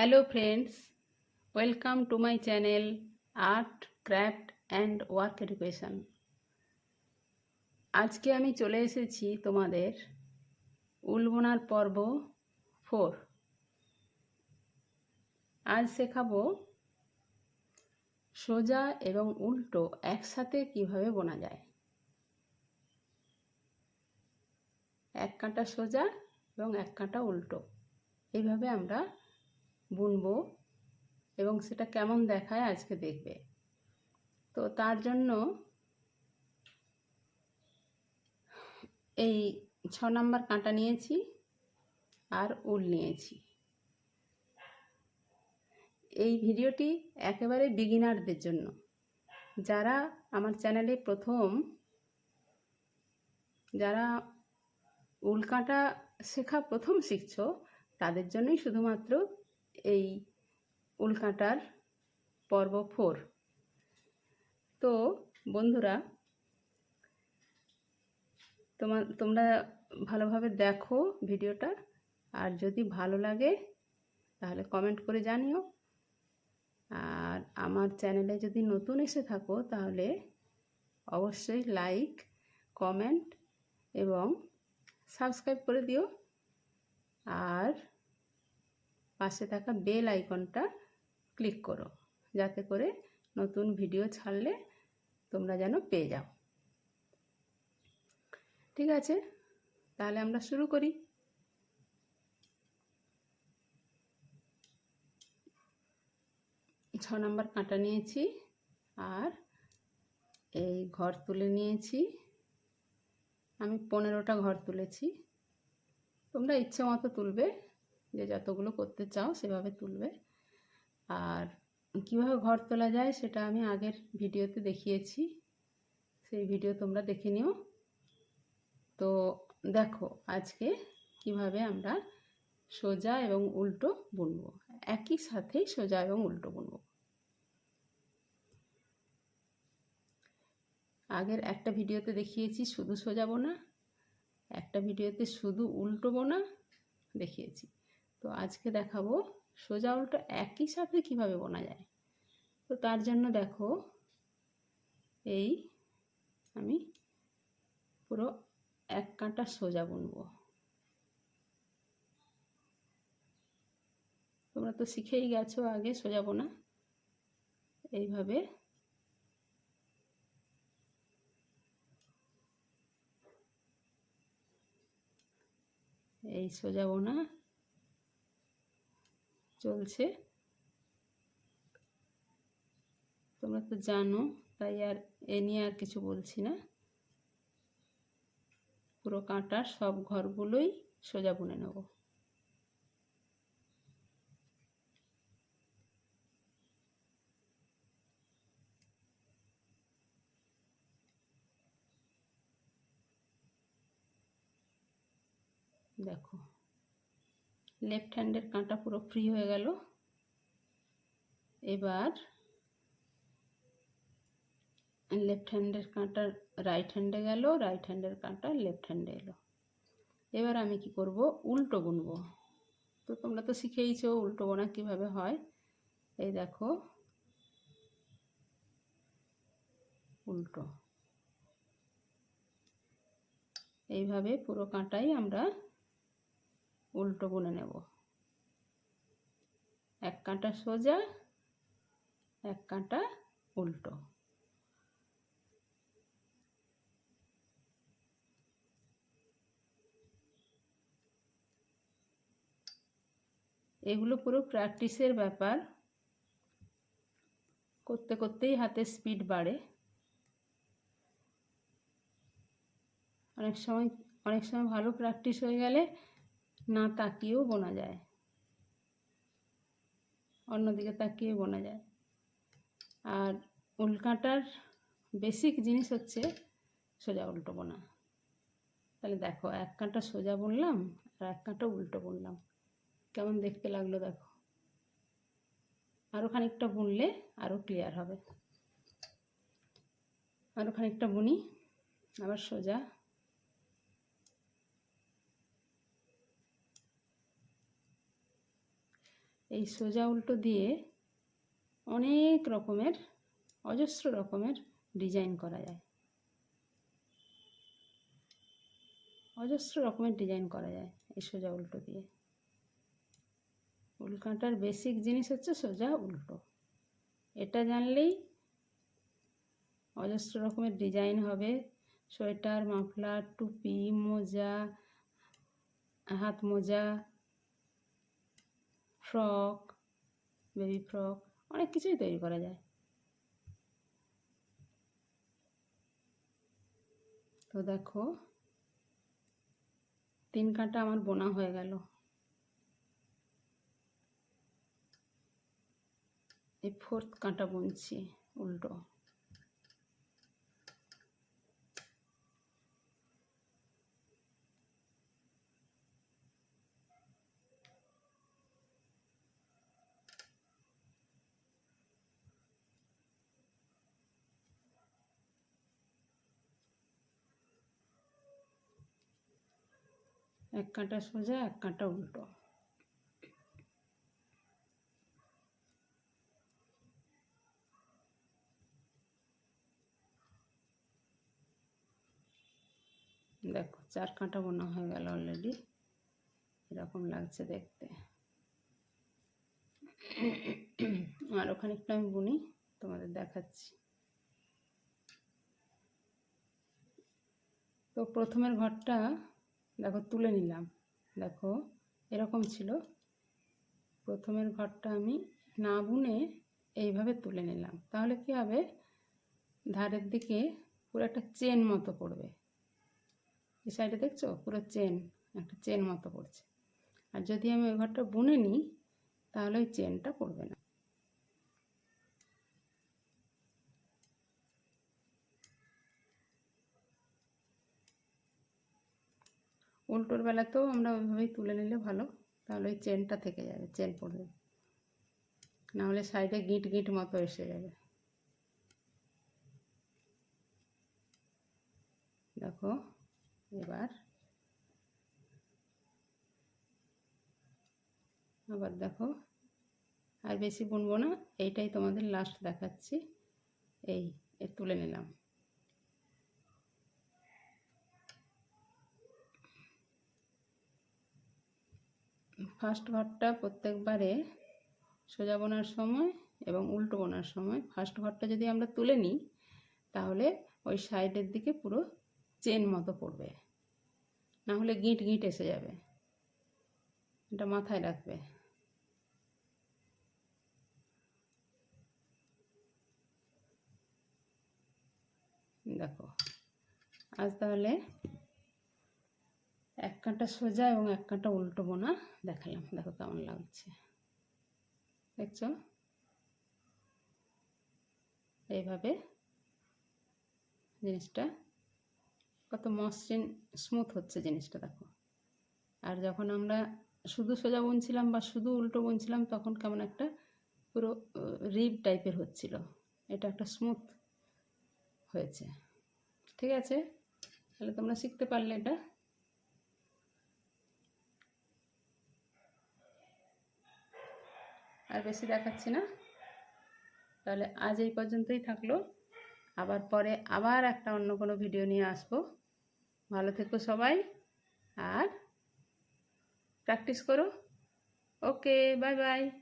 Hello friends welcome to my channel art craft and work education আজকে আমি চলে এসেছি তোমাদের উল বোনার পর্ব ফোর আজ শেখাবো সোজা এবং উল্টো একসাথে কীভাবে বোনা যায়। এক কাঁটা সোজা এবং এক কাঁটা উল্টো। এইভাবে আমরা বুনবো এবং সেটা কেমন দেখায় আজকে দেখবে। তো তার জন্য এই ছ নাম্বার কাঁটা নিয়েছি আর উল নিয়েছি। এই ভিডিওটি একেবারে বিগিনারদের জন্য। যারা আমার চ্যানেলে প্রথম, যারা উল কাঁটা শেখা প্রথম শিখছো, তাদের জন্যই শুধুমাত্র এই উল্কাটার পর্ব ফোর। তো বন্ধুরা তোমার তোমরা ভালোভাবে দেখো ভিডিওটা, আর যদি ভালো লাগে তাহলে কমেন্ট করে জানিও। আর আমার চ্যানেলে যদি নতুন এসে থাকো তাহলে অবশ্যই লাইক, কমেন্ট এবং সাবস্ক্রাইব করে দিও। আর পাশে থাকা বেল আইকনটা ক্লিক করো। যাতে করে নতুন ভিডিও ছাড়লে তোমরা যেন পেয়ে যাও। ঠিক আছে? তাহলে আমরা শুরু করি। ছ নম্বর কাঁটা নিয়েছি আর এই ঘর তুলে নিয়েছি। আমি পনেরোটা ঘর তুলেছি। তোমরা ইচ্ছে মতো তুলবে। যে যতগুলো করতে চাও সেভাবে তুলবে। আর কীভাবে ঘর তোলা যায় সেটা আমি আগের ভিডিওতে দেখিয়েছি। সেই ভিডিও তোমরা দেখে নিও। তো দেখো আজকে কীভাবে আমরা সোজা এবং উল্টো বুনবো। একই সাথেই সোজা এবং উল্টো বুনবো। আগের একটা ভিডিওতে দেখিয়েছি শুধু সোজা বোনা, একটা ভিডিওতে শুধু উল্টো বোনা দেখিয়েছি। তো আজকে দেখাবো সোজা উল্টো একই সাথে কীভাবে বোনা যায়। তো তার জন্য দেখো, এই আমি পুরো এক কাঁটা সোজা বুনবো। তোমরা তো শিখেই গেছো আগে সোজা বোনা। এইভাবে এই সোজা বোনা চলছে। তোমরা তো জানো, তাই আর এ নিয়ে আর কিছু বলছি না। পুরো কাঁটার সব ঘরগুলোই সোজা বুনে নেব। দেখো। লেফট হ্যান্ডের কাঁটা পুরো ফ্রি হয়ে গেল। এবার লেফট হ্যান্ডের কাঁটা রাইট হ্যান্ডে গেল রাইট হ্যান্ডের কাঁটা লেফট হ্যান্ডে এলো। এবার আমি কি করব? উল্টো বুনবো। তো তোমরা তো শিখেইছো উল্টো বোনা কীভাবে হয়। এই দেখো। উল্টো। এইভাবে পুরো কাঁটাই আমরা উল্টো বুনে নেব। এক কাঁটা সোজা, এক কাঁটা উল্টো। এগুলো পুরো প্র্যাকটিসের ব্যাপার। করতে করতেই হাতে স্পিড বাড়ে। অনেক সময় অনেক সময় ভালো প্র্যাকটিস হয়ে গেলে না তাকিয়েও বোনা যায়। অন্যদিকে তাকিয়ে বোনা যায়। আর উল্কাটার বেসিক জিনিস হচ্ছে সোজা উল্টো বোনা। তাহলে দেখো, এক কাঁটা সোজা বুনলাম আর এক কাঁটা উল্টো বুনলাম। কেমন দেখতে লাগল দেখো। আরও খানিকটা বুনলে আরও ক্লিয়ার হবে। আরও খানিকটা বুনি, আবার সোজা এই সোজা উল্টো দিয়ে অনেক রকমের, অজস্র রকমের ডিজাইন করা যায়। অজস্র রকমের ডিজাইন করা যায় এই সোজা উল্টো দিয়ে। উল কাঁটার বেসিক জিনিস হচ্ছে সোজা উল্টো। এটা জানলেই অজস্র রকমের ডিজাইন হবে। সোয়েটার, মাফলার, টুপি, মোজা, হাত মোজা ফ্রক, বেবি ফ্রক, অনেক কিছুই তৈরি করা যায়। তো দেখো, তিন কাঁটা আমার বোনা হয়ে গেল। এই ফোর্থ কাঁটা বুনছি, উল্টো। এক কাঁটা সোজা, এক কাঁটা উল্টো। দেখো, চার কাঁটা বোনা হয়ে গেল অলরেডি এরকম লাগছে দেখতে। আর ওখানে একটু আমি বুনি, তোমাদের দেখাচ্ছি। তো প্রথমের ঘরটা দেখো তুলে নিলাম। দেখো, এরকম ছিল। প্রথমের ঘরটা আমি না বুনে এইভাবে তুলে নিলাম। তাহলে কি হবে? ধারের দিকে পুরো একটা চেন মতো পড়বে। এই সাইডে দেখছ? পুরো চেন, একটা চেন মতো পড়ছে। আর যদি আমি ওই ঘরটা বুনে নিই, তাহলে ওই চেনটা পড়বে না। উল্টোর বেলাতেও আমরা ওইভাবেই তুলে নিলে ভালো। তাহলে ওই চেনটা থেকে যাবে, চেন পড়বে। নাহলে সাইডে গিট গিট মতো এসে যাবে। দেখো, এবার আবার দেখো, আর বেশি বুনবো না, এইটাই তোমাদের লাস্ট দেখাচ্ছি। এই তুলে নিলাম। ফার্স্ট ঘরটা প্রত্যেকবারে সোজা বোনার সময় এবং উল্টো বোনার সময়। ফার্স্ট ঘরটা যদি আমরা তুলে নিই, তাহলে ওই সাইডের দিকে পুরো চেন মতো পড়বে। না হলে গিঁট গিঁট এসে যাবে। এটা মাথায় রাখবে। দেখো, আজ তাহলে এক কাঁটা সোজা এবং এক কাঁটা উল্টো বোনা। দেখালাম, দেখো কেমন লাগছে। দেখছ? এইভাবে জিনিসটা কত মসৃণ স্মুথ হচ্ছে জিনিসটা, দেখো। আর যখন আমরা শুধু সোজা বুনছিলাম বা শুধু উল্টো বুনছিলাম, তখন কেমন একটা পুরো রিব টাইপের হচ্ছিল। এটা একটা স্মুথ হয়েছে। ঠিক আছে? তাহলে তোমরা শিখতে পারলে এটা। আর বেশি দেখাচ্ছি না। তাহলে আজ এই পর্যন্তই থাকল। আবার পরে আবার একটা অন্য কোনো ভিডিও নিয়ে আসব। ভালো থেকো সবাই আর প্র্যাকটিস করো। Okay, bye bye.